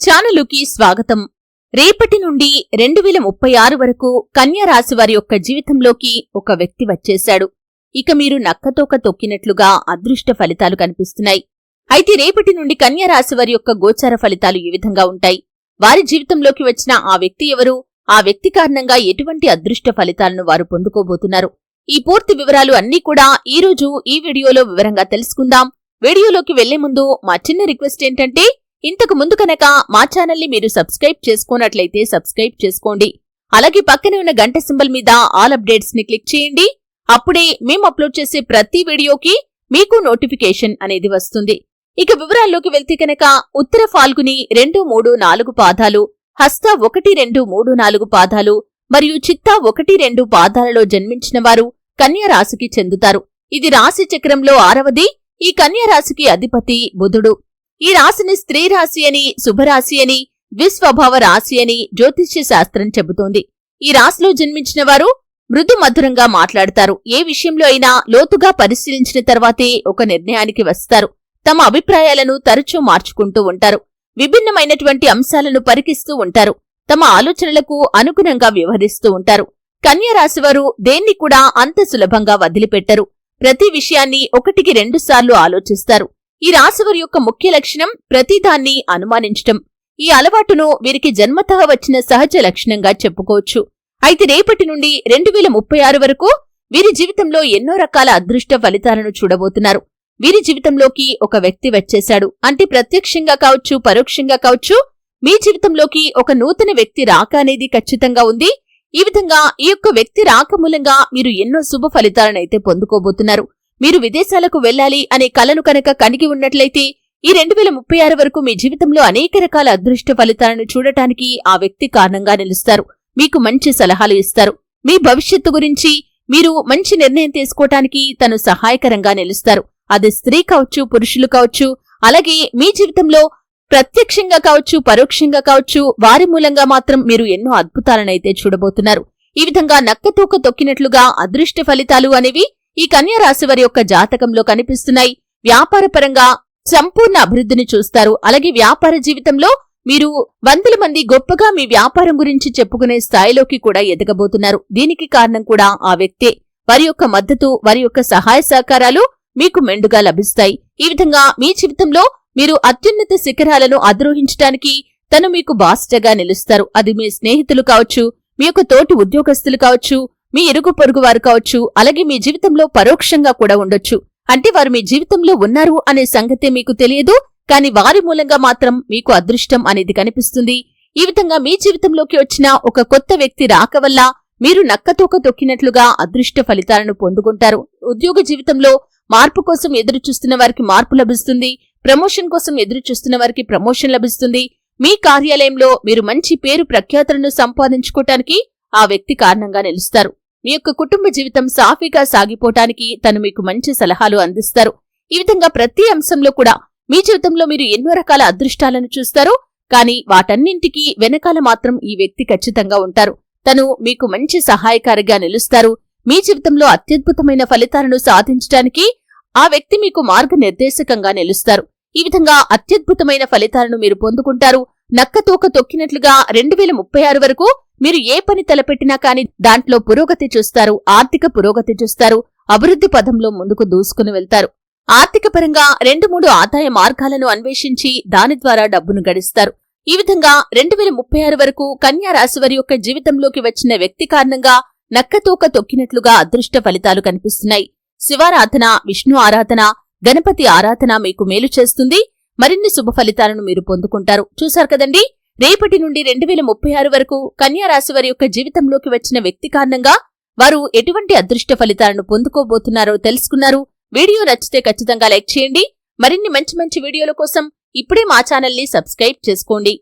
ఛానలుకి స్వాగతం. రేపటి నుండి రెండు వేల ముప్పై ఆరు వరకు కన్యా రాశి వారి యొక్క జీవితంలోకి ఒక వ్యక్తి వచ్చేశాడు. ఇక మీరు నక్కతోక తొక్కినట్లుగా అదృష్ట ఫలితాలు కనిపిస్తున్నాయి. అయితే రేపటి నుండి కన్యా రాశి వారి యొక్క గోచార ఫలితాలు ఈ విధంగా ఉంటాయి. వారి జీవితంలోకి వచ్చిన ఆ వ్యక్తి ఎవరు? ఆ వ్యక్తి కారణంగా ఎటువంటి అదృష్ట ఫలితాలను వారు పొందుకోబోతున్నారు? ఈ పూర్తి వివరాలు అన్నీ కూడా ఈ రోజు ఈ వీడియోలో వివరంగా తెలుసుకుందాం. వీడియోలోకి వెళ్ళే ముందు మా చిన్న రిక్వెస్ట్ ఏంటంటే ఇంతకు ముందు కనుక మా ఛానల్ని మీరు సబ్స్క్రైబ్ చేసుకున్నట్లయితే సబ్స్క్రైబ్ చేసుకోండి. అలాగే పక్కనే ఉన్న గంట సింబల్ మీద ఆల్ అప్డేట్స్ని క్లిక్ చేయండి. అప్పుడే మేము అప్లోడ్ చేసే ప్రతి వీడియోకి మీకు నోటిఫికేషన్ అనేది వస్తుంది. ఇక వివరాల్లోకి వెళ్తే కనుక ఉత్తర ఫాల్గుని రెండు మూడు నాలుగు పాదాలు హస్త ఒకటి రెండు మూడు నాలుగు పాదాలు మరియు చిత్త ఒకటి రెండు పాదాలలో జన్మించిన వారు రాశికి చెందుతారు. ఇది రాశి చక్రంలో ఆరవది ఈ కన్యా రాశికి అధిపతి బుధుడు. ఈ రాశిని స్త్రీ రాశి అని శుభరాశి అని ద్విస్వభావ రాశి అని జ్యోతిష్య శాస్త్రం చెబుతోంది. ఈ రాశిలో జన్మించిన వారు మృదు మధురంగా మాట్లాడతారు. ఏ విషయంలో అయినా లోతుగా పరిశీలించిన తర్వాతే ఒక నిర్ణయానికి వస్తారు. తమ అభిప్రాయాలను తరచూ మార్చుకుంటూ ఉంటారు. విభిన్నమైనటువంటి అంశాలను పరికిస్తూ ఉంటారు. తమ ఆలోచనలకు అనుగుణంగా వ్యవహరిస్తూ ఉంటారు. కన్యరాశివారు దేన్ని కూడా అంత సులభంగా వదిలిపెట్టరు. ప్రతి విషయాన్ని ఒకటికి రెండుసార్లు ఆలోచిస్తారు. ఈ రాశివారి యొక్క ముఖ్య లక్షణం ప్రతిదాన్ని అనుమానించటం. ఈ అలవాటును వీరికి జన్మతః వచ్చిన సహజ లక్షణంగా చెప్పుకోవచ్చు. అయితే రేపటి నుండి రెండు వేల ముప్పై ఆరు వరకు వీరి జీవితంలో ఎన్నో రకాల అదృష్ట ఫలితాలను చూడబోతున్నారు. వీరి జీవితంలోకి ఒక వ్యక్తి వచ్చేశాడు. అంటే ప్రత్యక్షంగా కావచ్చు పరోక్షంగా కావచ్చు మీ జీవితంలోకి ఒక నూతన వ్యక్తి రాక అనేది ఖచ్చితంగా ఉంది. ఈ విధంగా ఈ యొక్క వ్యక్తి రాక మూలంగా మీరు ఎన్నో శుభ ఫలితాలనైతే పొందుకోబోతున్నారు. మీరు విదేశాలకు వెళ్ళాలి అనే కలను కనుక కనిగి ఉన్నట్లయితే ఈ రెండు వేల ముప్పై ఆరు వరకు మీ జీవితంలో అనేక రకాల అదృష్ట ఫలితాలను చూడటానికి ఆ వ్యక్తి కారణంగా నిలుస్తారు. మీకు మంచి సలహాలు ఇస్తారు. మీ భవిష్యత్తు గురించి మీరు మంచి నిర్ణయం తీసుకోవటానికి తను సహాయకరంగా నిలుస్తారు. అది స్త్రీ కావచ్చు పురుషులు కావచ్చు అలాగే మీ జీవితంలో ప్రత్యక్షంగా కావచ్చు పరోక్షంగా కావచ్చు వారి మూలంగా మాత్రం మీరు ఎన్నో అద్భుతాలనైతే చూడబోతున్నారు. ఈ విధంగా నక్కతూక తొక్కినట్లుగా అదృష్ట ఫలితాలు అనేవి ఈ కన్యా రాశి వారి యొక్క జాతకంలో కనిపిస్తున్నాయి. వ్యాపారపరంగా సంపూర్ణ అభివృద్ధిని చూస్తారు. అలాగే వ్యాపార జీవితంలో మీరు వందల మంది గొప్పగా మీ వ్యాపారం గురించి చెప్పుకునే స్థాయిలోకి కూడా ఎదగబోతున్నారు. దీనికి కారణం కూడా ఆ వ్యక్తే. వారి యొక్క మద్దతు వారి యొక్క సహాయ సహకారాలు మీకు మెండుగా లభిస్తాయి. ఈ విధంగా మీ జీవితంలో మీరు అత్యున్నత శిఖరాలను అధిరోహించడానికి తను మీకు బాస్టగా నిలుస్తారు. అది మీ స్నేహితులు కావచ్చు మీ యొక్క తోటి ఉద్యోగస్తులు కావచ్చు మీ ఇరుగు పొరుగు వారు కావచ్చు అలాగే మీ జీవితంలో పరోక్షంగా కూడా ఉండొచ్చు. అంటే వారు మీ జీవితంలో ఉన్నారు అనే సంగతి మీకు తెలియదు కాని వారి మూలంగా మాత్రం మీకు అదృష్టం అనేది కనిపిస్తుంది. ఈ విధంగా మీ జీవితంలోకి వచ్చిన ఒక కొత్త వ్యక్తి రాక వల్ల మీరు నక్కతోక తొక్కినట్లుగా అదృష్ట ఫలితాలను పొందుకుంటారు. ఉద్యోగ జీవితంలో మార్పు కోసం ఎదురు చూస్తున్న వారికి మార్పు లభిస్తుంది. ప్రమోషన్ కోసం ఎదురు చూస్తున్న వారికి ప్రమోషన్ లభిస్తుంది. మీ కార్యాలయంలో మీరు మంచి పేరు ప్రఖ్యాతులను సంపాదించుకోవటానికి ఆ వ్యక్తి కారణంగా నిలుస్తారు. మీ యొక్క కుటుంబ జీవితం సాఫీగా సాగిపోవటానికి తను మీకు మంచి సలహాలు అందిస్తారు. ఈ విధంగా ప్రతి అంశంలో కూడా మీ జీవితంలో మీరు ఎన్నో రకాల అదృష్టాలను చూస్తారు. కానీ వాటన్నింటికీ వెనకాల మాత్రం ఈ వ్యక్తి ఖచ్చితంగా ఉంటారు. తను మీకు మంచి సహాయకారిగా నిలుస్తారు. మీ జీవితంలో అత్యద్భుతమైన ఫలితాలను సాధించడానికి ఆ వ్యక్తి మీకు మార్గనిర్దేశకంగా నిలుస్తారు. ఈ విధంగా అత్యద్భుతమైన ఫలితాలను మీరు పొందుకుంటారు. నక్కతోక తొక్కినట్లుగా రెండు వేల ముప్పై ఆరు వరకు మీరు ఏ పని తలపెట్టినా కాని దాంట్లో పురోగతి చూస్తారు ఆర్థిక పురోగతి చూస్తారు అభివృద్ధి పదంలో ముందుకు దూసుకుని వెళ్తారు. ఆర్థిక పరంగా రెండు మూడు ఆదాయ మార్గాలను అన్వేషించి దాని ద్వారా డబ్బును గడిస్తారు. ఈ విధంగా రెండు వేల ముప్పై ఆరు వరకు కన్యా రాశివారి యొక్క జీవితంలోకి వచ్చిన వ్యక్తి కారణంగా నక్కతోక తొక్కినట్లుగా అదృష్ట ఫలితాలు కనిపిస్తున్నాయి. శివారాధన విష్ణు ఆరాధన గణపతి ఆరాధన మీకు మేలు చేస్తుంది. మరిన్ని శుభ ఫలితాలను మీరు పొందుకుంటారు. చూశారు కదండీ? రేపటి నుండి రెండు వేల ముప్పై ఆరు వరకు కన్యారాశి వారి యొక్క జీవితంలోకి వచ్చిన వ్యక్తి కారణంగా వారు ఎటువంటి అదృష్ట ఫలితాలను పొందుకోబోతున్నారో తెలుసుకున్నారు. వీడియో నచ్చితే ఖచ్చితంగా లైక్ చేయండి. మరిన్ని మంచి మంచి వీడియోల కోసం ఇప్పుడే మా ఛానల్ని సబ్స్క్రైబ్ చేసుకోండి.